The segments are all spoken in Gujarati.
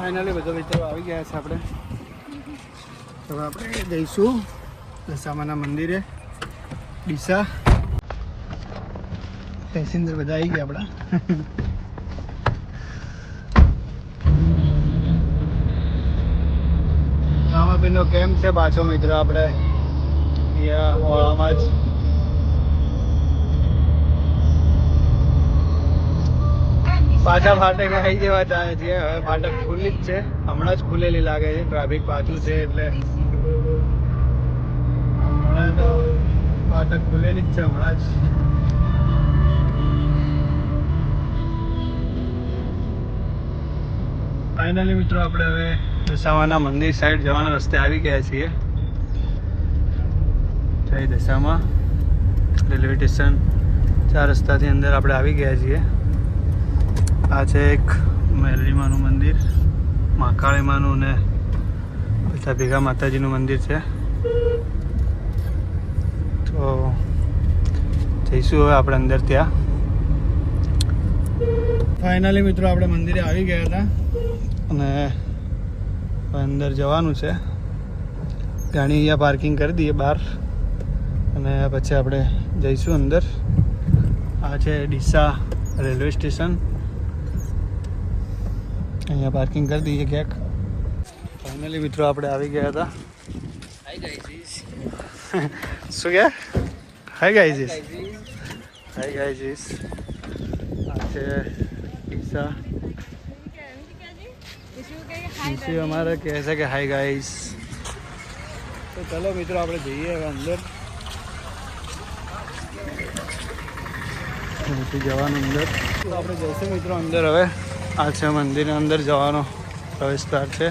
ફાઇનલી બધા મિત્રો આવી ગયા છે આપણે. હવે આપણે જઈશું દશામાના મંદિરે. ડીસા. પેસેન્જર બધા આવી ગયા આપણા. રામાબેનનો કેમ છે પાછો મિત્ર આપણે. અહીંયા ઓળામાં જ. પાછા ફાટક આવી જવા ચાહે છે. હવે ફાટક ખુલ્લી જ છે. હમણાં જ ખુલેલી લાગે છે. ટ્રાફિક પાછું છે એટલે હમણાં તો ફાટક ખુલેલી જ છે હમણાં જ. ફાઇનલી મિત્રો, આપણે હવે દશામાના મંદિર સાઈડ જવાના રસ્તે આવી ગયા છીએ. જય દશામાં. રેલવે સ્ટેશન ચાર રસ્તાથી અંદર આપણે આવી ગયા છીએ. આ છે એક મહેલીમાનું મંદિર મહાકાળીમાનું ને બધા ભેગા માતાજીનું મંદિર છે. તો જઈશું હવે આપણે અંદર ત્યાં. ફાઇનલી મિત્રો આપણે મંદિરે આવી ગયા હતા અને અંદર જવાનું છે. ગાડી અહીંયા પાર્કિંગ કરી દઈએ બહાર અને પછી આપણે જઈશું અંદર. આ છે ડીસા રેલવે સ્ટેશન. અહીંયા પાર્કિંગ કરી દઈએ ક્યાંક. ફાઇનલી મિત્રો આપણે આવી ગયા હતા. શું કે? હાય ગાઈઝીસ હાય ગાઈઝીસ આ છે ઈશા. ડીસી અમારે કહે છે કે હાય ગાઈસ તો ચલો મિત્રો આપણે જઈએ હવે અંદર. જવાનું અંદર. તો આપણે જઈશું મિત્રો અંદર હવે. આ છે મંદિરના અંદર જવાનો પ્રવેશ દ્વાર છે.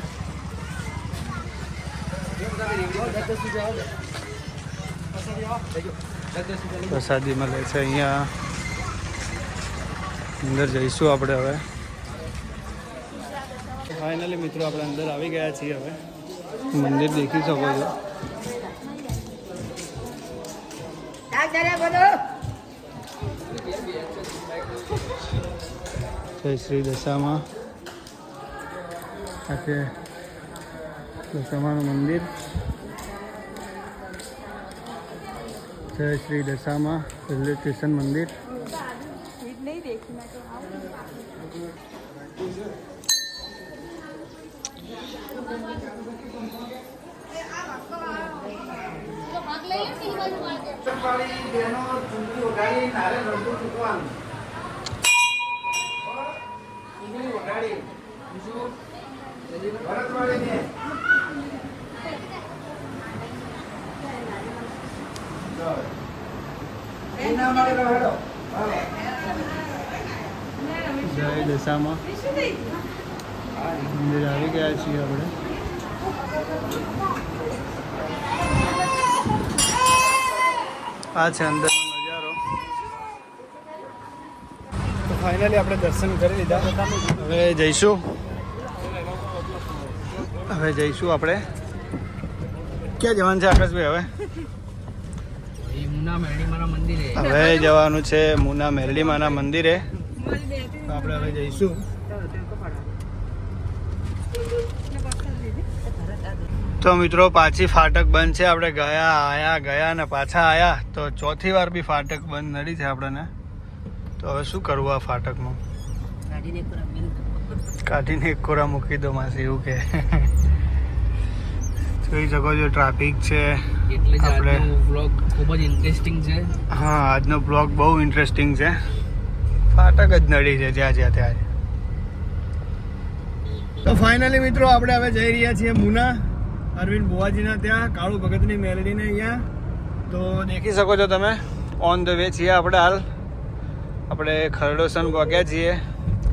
પ્રસાદી મળે છે અહીંયા. અંદર જઈશું આપણે હવે. ફાઇનલી મિત્રો આપણે અંદર આવી ગયા છીએ હવે. મંદિર દેખી શકો છો. જય શ્રી દશામાં. આ છે દશામાનું મંદિર. જય શ્રી દશામાં રેલવે સ્ટેશન મંદિર. જય દશામાં. મંદિર આવી ગયા છીએ આપણે. આ છે અંદર ફાઇનલી આપણે દર્શન કરી લીધા. હવે જઈશું. હવે જઈશું આપણે. ક્યાં જવાનું છે આકાશભાઈ હવે? હવે જવાનું છે મુના મેરડીમાના મંદિરે. આપણે હવે જઈશું. તો મિત્રો પાછી ફાટક બંધ છે. આપણે ગયા આયા ગયા ને પાછા આયા. તો ચોથી વાર બી ફાટક બંધ નડી છે આપણને. તો હવે શું કરવું આ ફાટકનું? કાઢીને એક કોરા મૂકી દો. માસી એવું કે. જોઈ શકો છો ટ્રાફિક છે. આપણે- બ્લોગ ખૂબ જ ઇન્ટરેસ્ટિંગ છે. હા આજનો બ્લોગ બહુ ઇન્ટરેસ્ટિંગ છે. ફાટક જ નડી છે જ્યાં જ્યાં ત્યાં. તો ફાઇનલી મિત્રો આપણે હવે જઈ રહ્યા છીએ મુના અરવિંદ બુવાજીના ત્યાં કાળુ ભગતની મેલડીને અહીંયા. તો દેખી શકો છો તમે ઓન ધ વે છીએ આપણે હાલ. આપણે ખરડોસન પહોંચ્યા છીએ.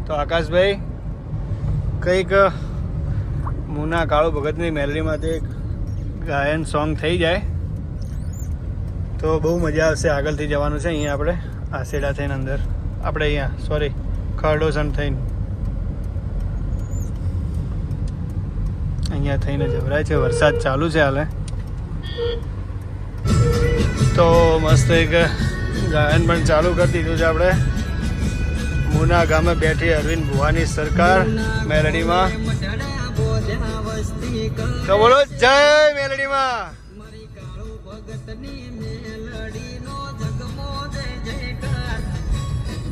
તો આકાશભાઈ, કંઈક મુના કાળુ ભગતની મેલડીમાંથી એક ગાયન સોંગ થઈ જાય. તો બહુ મજા આવશે આગળથી જવાનું છે અહીંયા આપણે આસેડા થઈને અંદર. આપણે અહીંયા સોરી ખરડોસન થઈને. અહીંયા થઈને જવરાય છે, વરસાદ ચાલુ છે હાલે. તો મસ્ત એક ગાયન પણ ચાલુ કરી દીધું છે આપણે. મુના ગામે બેઠી અરવિંદ ભુવાની સરકાર મેલડીમાં. તો બોલો જય મેલડીમાં.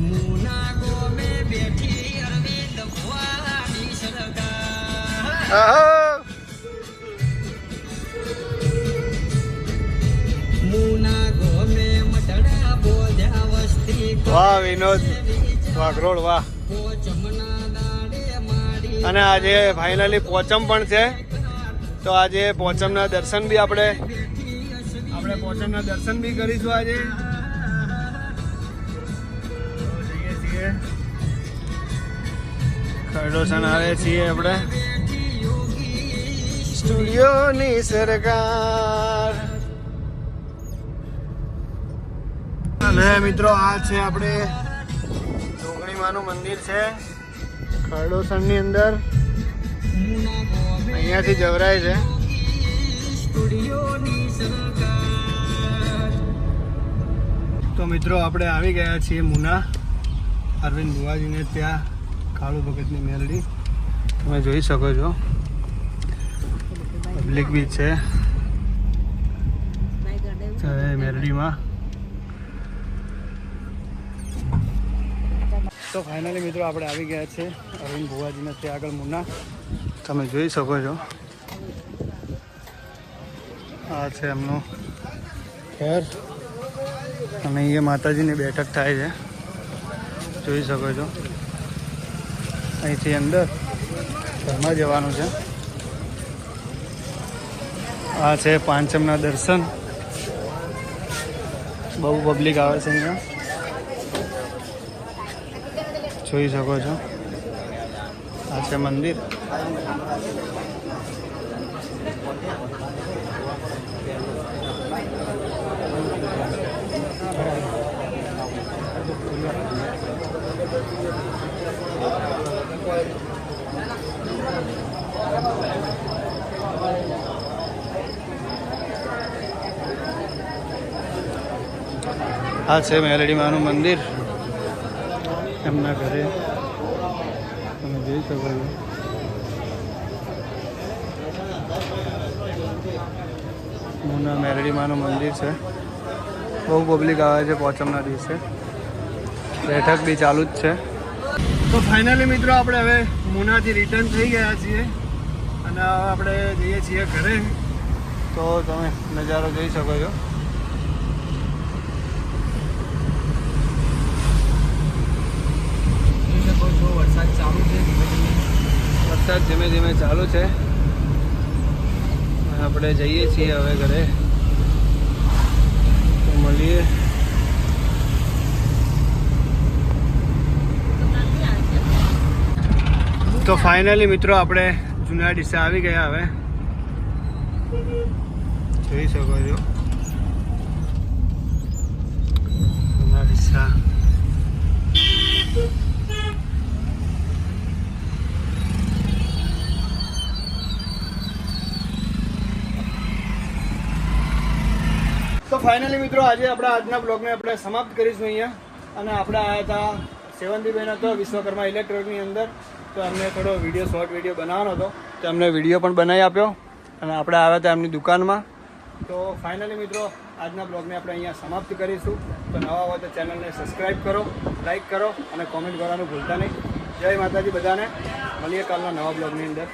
મુના ગોમે બેઠી અરવિંદ ભુવાની સરકાર. વાહ, વિનોદ. વાઘરોળ વાહ. અને આજે ફાઇનલી પોચમ પણ છે. તો આજે પોચમના દર્શન બી આપણે આપણે પોચમના દર્શન બી કરીશું આજે. જઈએ છીએ. ખરડોસણ આવે છીએ આપણે. સ્ટુડિયોની સરકાર. અને મિત્રો આ છે આપણે જોગણીમાનું મંદિર છે. ખરડોસણની અંદર. અહીંયાથી જવરાય છે. તો મિત્રો આપણે આવી ગયા છીએ મુના. અરવિંદ બુવાજીને ત્યાં કાળુ ભગતની મેલડી. તમે જોઈ શકો છો. પબ્લિક બી છે. હવે તો ફાઇનલી મિત્રો આપણે આવી ગયા છે. અરવિંદ ભુવાજીને ત્યાં આગળ મુના તમે જોઈ શકો છો. આ છે એમનું ઘર. અને અહીંયા માતાજીની બેઠક થાય છે. જોઈ શકો છો. અહીંથી અંદર ઘરમાં જવાનું છે. આ છે પાંચમના દર્શન. બહુ પબ્લિક આવે છે અહીંયા. જોઈ શકો છો. આ છે મંદિર. આ છે મેલડી માનું મંદિર. એમના ઘરે. તમે જોઈ શકો છો. મુના મેરડીમાનું મંદિર છે. બહુ પબ્લિક આવે છે પોચમના દિવસે. બેઠક બી ચાલુ જ છે. તો ફાઇનલી મિત્રો આપણે હવે મુનાથી રિટર્ન થઈ ગયા છીએ. અને આપણે જઈએ છીએ ઘરે. તો તમે નજારો જોઈ શકો છો જોઈ શકો છો વરસાદ ચાલુ છે ધીમે ધીમે વરસાદ ધીમે ધીમે ચાલુ છે. આપણે જઈએ છીએ હવે ઘરે. મળીએ. તો ફાઇનલી મિત્રો આપણે જૂના ડીસા આવી ગયા હવે. જોઈ શકો છો. જૂના ડીસા. ફાઇનલી મિત્રો આજે આપણે આજના બ્લોગને આપણે સમાપ્ત કરીશું અહીંયા. અને આપણે આવ્યા હતા સેવંતીબેન હતો, વિશ્વકર્મા ઇલેક્ટ્રોનિકની અંદર. તો એમને થોડો વીડિયો, શોર્ટ વીડિયો બનાવવાનો હતો. તો એમને વીડિયો પણ બનાવી આપ્યો. અને આપણે આવ્યા હતા એમની દુકાનમાં. તો ફાઇનલી મિત્રો, આજના બ્લોગને આપણે અહીંયા સમાપ્ત કરીશું. તો નવા હોય તો ચેનલને સબસ્ક્રાઈબ કરો, લાઇક કરો અને કોમેન્ટ કરવાનું ભૂલતા નહીં. જય માતાજી બધાને. મળીએ કાલના નવા બ્લોગની અંદર.